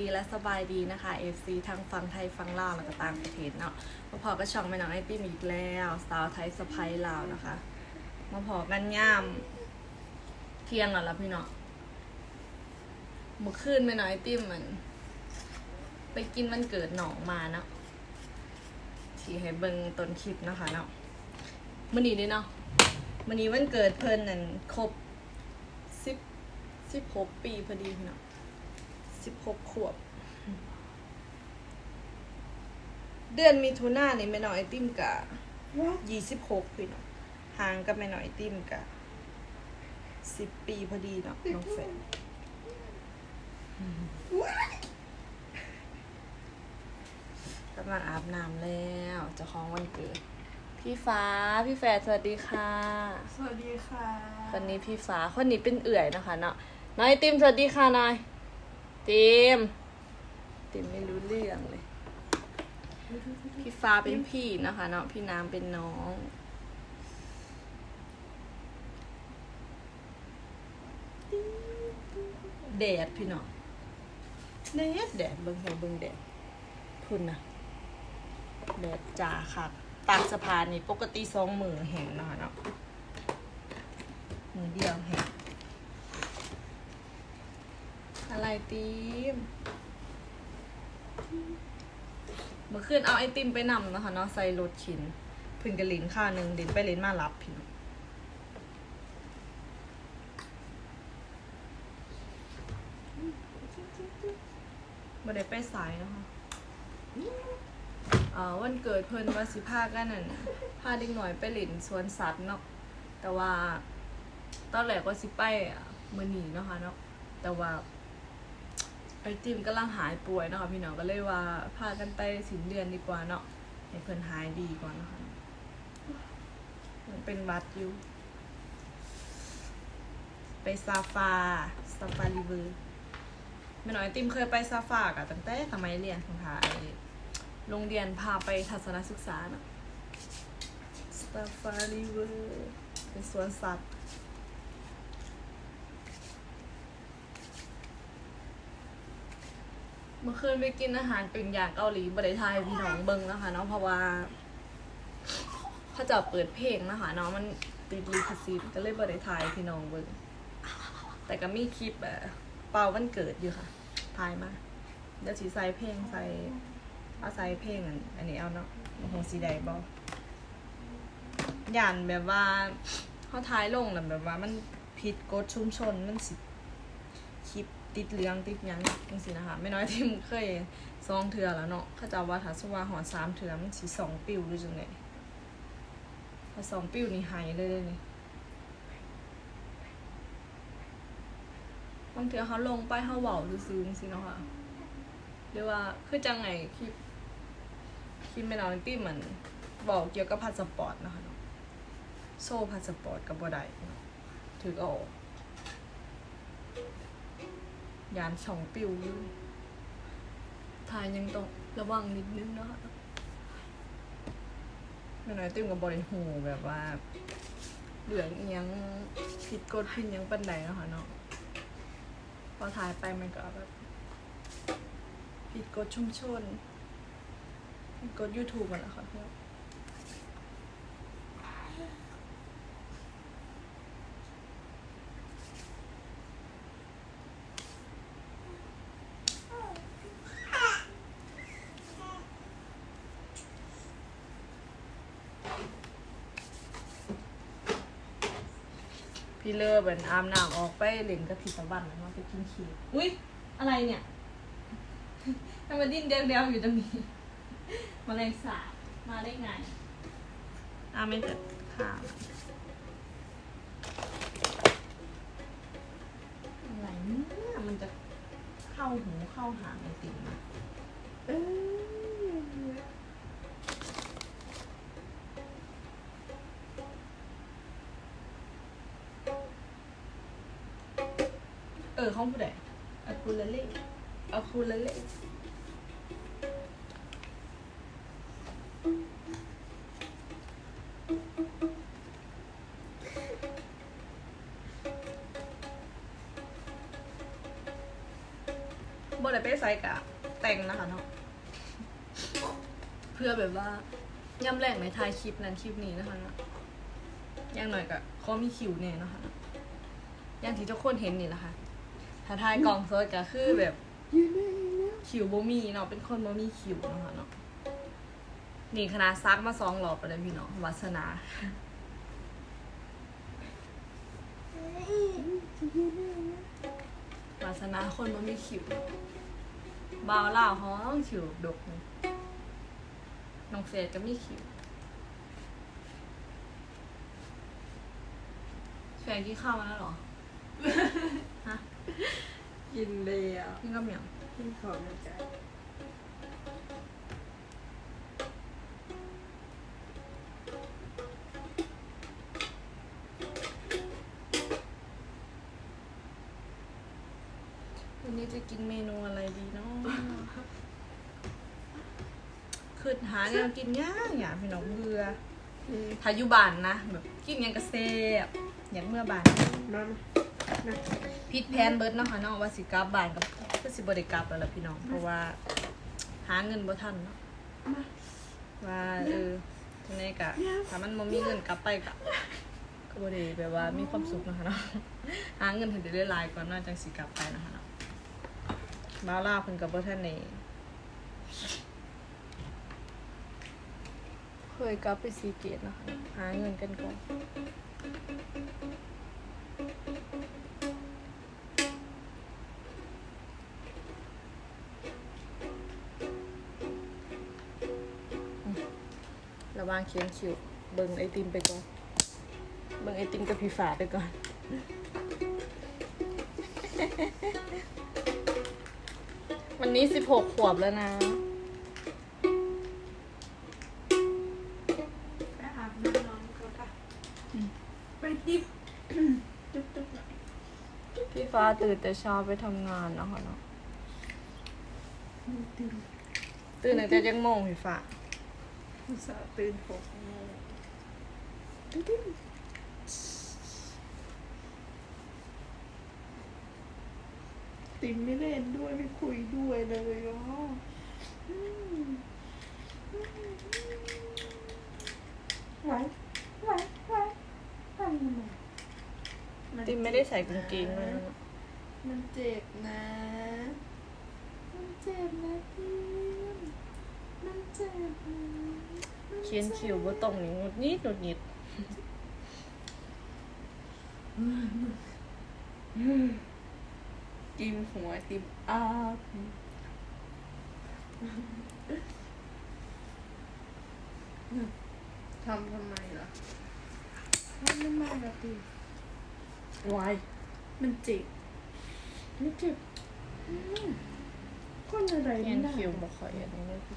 ดีและสบายดีนะคะ FC ทั้งฝั่งไทยฝั่งลาวแล้วก็ต่างประเทศเนาะมาพอก็ช่องแม่น้องไอติมอีกแล้วสาวไทยสะพายลาวนะคะ มาพอกันย่ามเที่ยงแล้วล่ะพี่เนาะเมื่อคืนแม่น้องไอติมมัน ไปกินวันเกิดหนองมาเนาะที่ให้เบิ่งต้นคลิปนะคะเนาะมื้อนี้เด้เนาะมื้อนี้วันเกิดเพิ่นนั่นครบสิบสิบหกปีพอดีพี่เนาะ สิบหกขวบ เดือนมีทุนานี่แม่น้อยไอติมกะยี่สิบหกพี่เนาะห่างกับแม่น้อยไอติมกะสิบปีพอดีเนาะน้องแฟนกำลังอาบน้ำแล้วเจะของวันเกิด พี่ฟ้าพี่แฟร์สวัสดีค่ะ สวัสดีค่ะ คนนี้พี่ฟ้าคนนี้เป็นเอื่อยนะคะเนาะน้อยไอติมสวัสดีค่ะนาย เติมเติมไม่รู้เรื่องเลย พี่ฟ้าเป็นพี่นะคะเนาะพี่น้ำเป็นน้องแดดพี่เนาะแดดแดดเบิ่งหัวเบิ่งแดดพุ่นนะแดดจ่าค่ะตากสะพานนี่ปกติสองมือแห้งเนาะเนาะมือเดียวแห้งอะ ไรติมเมื่อคืนเอาไอติมไปนำนะคะเนาะใส่รถขินพึ่งกระลินค่าหนึ่งลินไปลินมารับพี่น้องบ่ได้ไปสายนะคะอ่าวันเกิดเพิ่นว่าสิพากันนั่นพาเด็กหน่อยไปเล่นสวนสัตว์เนาะแต่ว่าตอนแรกว่าสิไปมือหนีเนาะค่ะเนาะแต่ว่า ไอติมกำลังหายป่วยเนาะค่ะพี่น้องก็เลยว่าพากันไปสินเดือนดีกว่าเนาะให้เพิ่นหายดีก่อนนะคะเป็นวัดอยู่ ไปซาฟาซาฟารีเวอร์แม่น้อยไอติมเคยไปซาฟากะตั้งแต่สมัยเรียนของทาไอโรงเรียนพาไปทัศนศึกษาเนาะซาฟารีเวอร์เป็นสวนสัตว์ เมื่อคืนไปกินอาหารเป็นอย่างเกาหลีบริไทยพี่น้องเบิงนะคะเนาะเพราะว่าเขาจะเปิดเพลงนะคะเนาะมันติดลิขสิทธิ์ก็เลยบริไทยพี่น้องเบิงแต่ก็มีคลิปแบบเป่าวันเกิดอยู่ค่ะถ่ายมาเดี๋ยวสีใส่เพลงใส่เอาใส่เพลงอันนี้เอาเนาะโอ้โหสีแดงบอยันแบบว่าเขาถ่ายลงแล้วแบบว่ามันผิดกฎชุมชนมันสิคลิป ติดเหลืองติดยังจังสินะคะไม่น้อยที่มเคยซองเถื่อแล้วเนาะเขาจะว่าถ้าสว่าหอสามเถื่อมันสีสองปิวหรือจังไงถ้าสองปิวนี่หายเลยเลยนี่บางเถื่อเขาลงไปเขาเบาซื้อจังสิเนาะค่ะหรือว่าคือจังไงคลิปคลิปไม่น้อยที่เหมือนบอกเกี่ยวกับพาสปอร์ตนะคะเนาะโซ่พาสปอร์ตกับบ่ได้เนาะถือเอาออก ยานสองปิวอยู่ทายยังต้องระวังนิดนึงเนาะคะไม่น้อยติ้มกับบริหูแบบว่าเหลืองอิหยังผิดกฎผิดยังปันใดเนาะค่ะเนาะพอถ่ายไปมันก็แบบผิดกฎชุมชนผิดกฎ YouTube มันแหละค่ะเพื่อน พี่เลิฟเป็นอาบน้ำออกไปเล่นกับพี่ตะวันแล้วมาไปกินขี้อุ้ยอะไรเนี่ยทำไมดิ้นเดียวๆอยู่ตรงนี้แมาแรงสาบมาได้ไงอาไม่จัดข่าวอะไรเนี่ยมันจะเข้าหูเข้าหางไอติมอะเออ ออของผู้ใดอะคูลาเล่อะคูลาเล่บ่ได้ไปใส่กะแต่งนะคะเนาะเพื่อแบบว่าย่ำแรงในท้ายคลิปนั้นคลิปนี้นะคะเนาะอย่างหน่อยก็เขามีคิวเนี่ยนาะคะเนาะอย่างที่ทุกคนเห็นนี่แหละค่ะ ถ้าทายกล่องสดก็คือแบบคิวบ่มีเนาะเป็นคนบ่มีคิวเนาะค่ะเนาะนี่คณะซักมาสองรอบไปเลยพี่เนาะวาสนาวาสนาคนบ่มีคิวบ่าวล่าห้องคิวดกน้องเฟยก็มีคิวแฟนกินข้าวมาแล้วหรอ กินเลยอะกินกับเหมียวกินของนะจ๊ะวันนี้จะกินเมนูอะไรดีเนาะคือหาแนวกินยากอย่างพี่น้องเบื่อนี่พายุบานนะแบบกินหยังกระเซบอยากเมื่อบานมา พิษแพนเบิร์ดเนาะค่ะเนาะว่าสิกลับบานกับก็สิบริกลับแล้วล่ะพี่น้อง เพราะว่าหาเงินบ่ทันเนาะว่าเออทีนี้กะถ้ามันบ่มีเงินกลับไปกะก็บ่ได้แบบว่ามีความสุขเนาะค่ะเนาะหาเงินให้ได้หลายก่อนน่าจังสิกลับไปเนาะคะเนาะมาลาเพิ่นก็บ่ทันได้เคยกลับไปสีเกตเนาะหาเงินกันก่อน ระหว่างเขียนคิวเบิ่งไอติมไปก่อน เบิ่งไอติมกับพี่ฝาไปก่อน วันนี้สิบหกขวบแล้วนะไปอาบน้ำนอนก่อนค่ะไปดิบจุ๊บจุ๊บหน่อยพี่ฟ้าตื่นแต่เช้าไปทำงานเนาะค่ะเนาะตื่นตื่นตั้งแต่ยังโมงพี่ฟ้าอุต ส่าห์ตื่นหกโมงตื่นตื่นติมไม่เล่นด้วยไม่คุยด้วยเลยอ๋ออืมไหวไหวไหวทำทำไมนติมไม่ได้ใส่กางเกงเลยนะมันเจ็บนะ มันเจ็บนะพี่มันเจ็บนะมัเขียนคิวบ่ตรงนี่งดนิดงดนิดติมหัวติมอ้าวทำทำไมล่ะทำทำไมล่ะติมวายมันเจ็บมันเจ็บอืมคนอะไรเขียนได้คิวบ่ค่อยอันนี้เลยพี่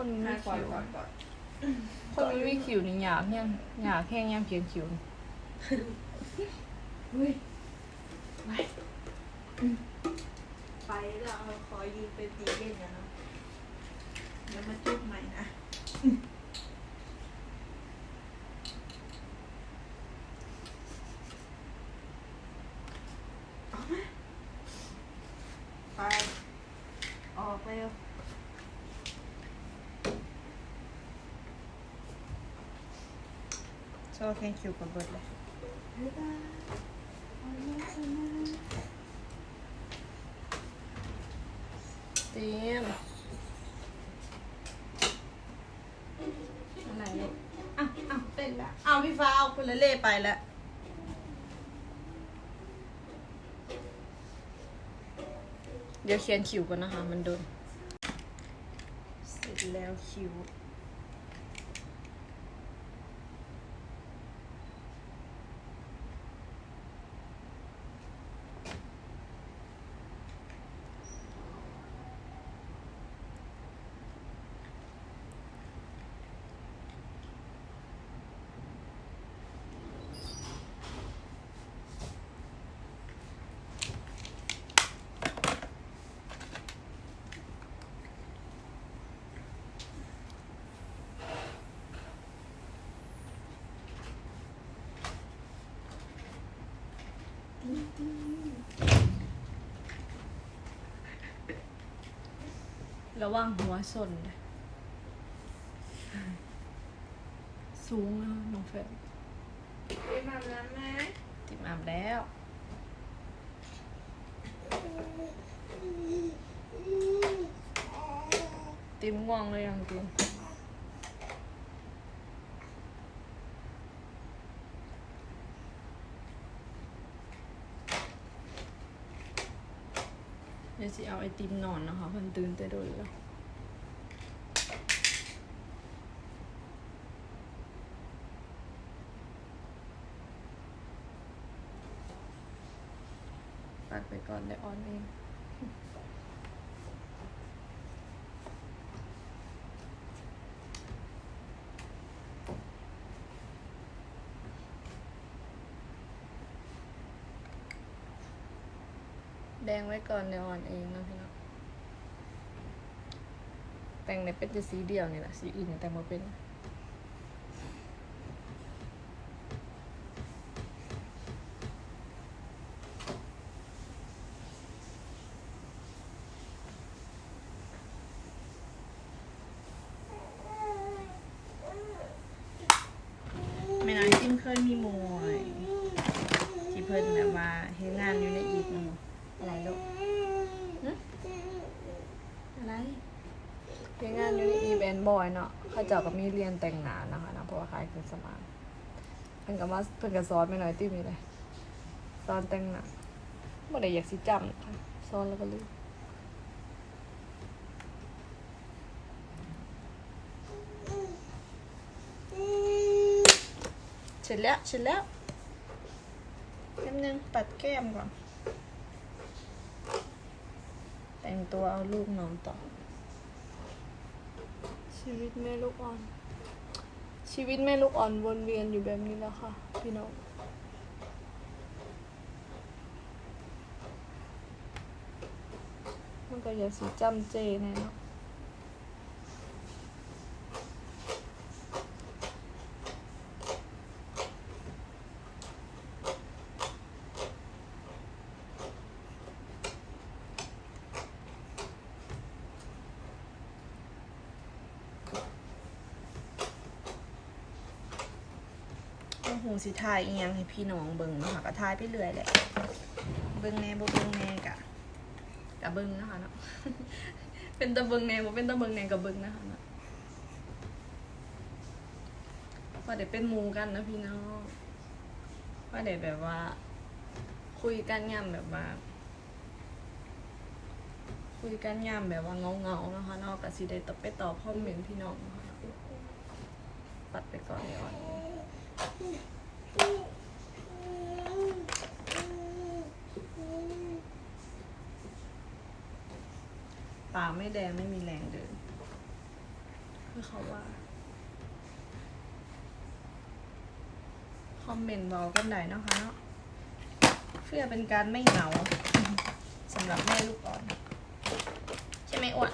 คนอะไม่ก่อนคิวก่อนก่อนคนไม่มีคิวนี่อยากแห้งอยากแห้งยามเขียนคิวนี่เฮ้ยไปอืมไปแล้วเอาขอยืมไปตีเล่นนะเนาะเดี๋ยวมาจุบใหม่นะ ออกมา ไป ออกเร็ว ชอบแห้งคิวกับเบิร์ดเลยบ๊ายบายออกมาสนะเตรียมอะไรเนี่ยอะอะเต้นละเอาพี่ฟ้าเอาคุณเล่ไปแล้วเดี๋ยวเขียนคิวก่อนนะคะ มันโดน เสร็จแล้วคิว ระวังหัวสนสูงน้องเฟรมเตรีมอาบแล้วไหมเตรีมอาบแล้วเตรีมง่วงเลยยังจริง เดี๋ยวสิเอาไอติมนอนนะคะเพิ่นตื่นแต่โดยแล้วปัดไปก่อนเดี๋ยวออนเอง แดงไว้ก่อนเดี๋ยวออนเองนะพี่น้องแต่งในเป็นจะสีเดียวนี่แหละสีอื่นแต่งมาเป็น ไม่น้อยจิ้มเคยมีมวยที่เพิ่นแบบว่าเฮ็ดงานอยู่ในอีกเนาะอะไรลูกหึอะไรเฮ็ดงานอยู่ในอีแบนบอยเนาะเขาเจ้าก็มีเรียนแต่งงานนะคะนะเพราะว่าขายเครื่องสำอางเพิ่นก็มาเพิ่นก็สอนไม่น้อยติ้มนี่เลยสอนแต่งหน้าบ่ได้อยากสิจำค่ะสอนแล้วก็ลืมเสร็จแล้วเสร็จแล้วแป๊บนึงปัดแก้มก่อน แต่งตัวเอาลูกนอนต่อ ชีวิตแม่ลูกอ่อน ชีวิตแม่ลูกอ่อนวนเวียนอยู่แบบนี้แล้วค่ะ พี่น้องมันก็อย่าสีจำเจแน่เนาะ หูสิทายอีหยังให้พี่น้องเบิ่งเนาะค่ะก็ทายไปเรื่อยแหละเบิ่งแน่บ่เบิ่งแน่กะกะเบิ่งนะคะเนาะเป็นตะเบิ่งแน่บ่เป็นตะเบิ่งแน่กะเบิ่งนะคะเนาะว่าเดี๋ยวเป็นมูกันนะพี่น้องว่าเดี๋ยวแบบว่า คุยกันย่ำแบบว่า คุยกันย่ำแบบว่าเงาๆนะคะเนาะกะสิได้ตอบไปตอบคอมเมนต์พี่น้องนะคะปัดไปก่อนเดี๋ยวอ่อน ปากไม่แดงไม่มีแรงเดินคือเขาว่า คอมเมนต์บอกกันได้เนาะคะเนาะเพื่อเป็นการไม่เหงาสำหรับแม่ลูกอ่อน ใช่ไหมอ้วน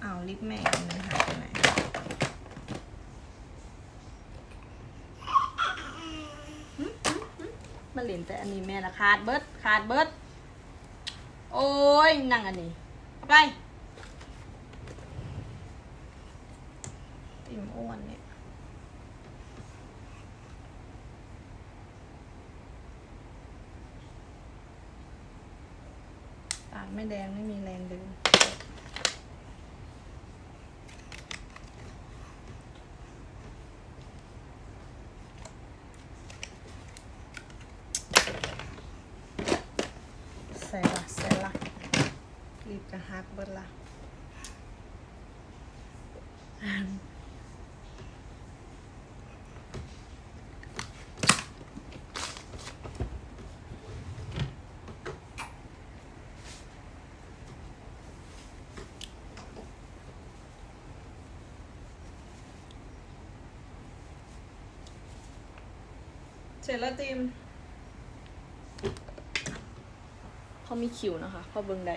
เอาวลิปแม่อันนึงหายไปไหนหึหึหึมา เหรียญแต่อันนี้แม่ละขาดเบิดขาดเบิด โอ้ยนั่งอันนี้ ไปติ่มอ้วนเนี่ยปากไม่แดงไม่มีแรงเดินใส่ละใส่ละรีบ กระหักเบิดละเสร็จแล้วติมเขามีคิวนะคะพอเบิ่งได้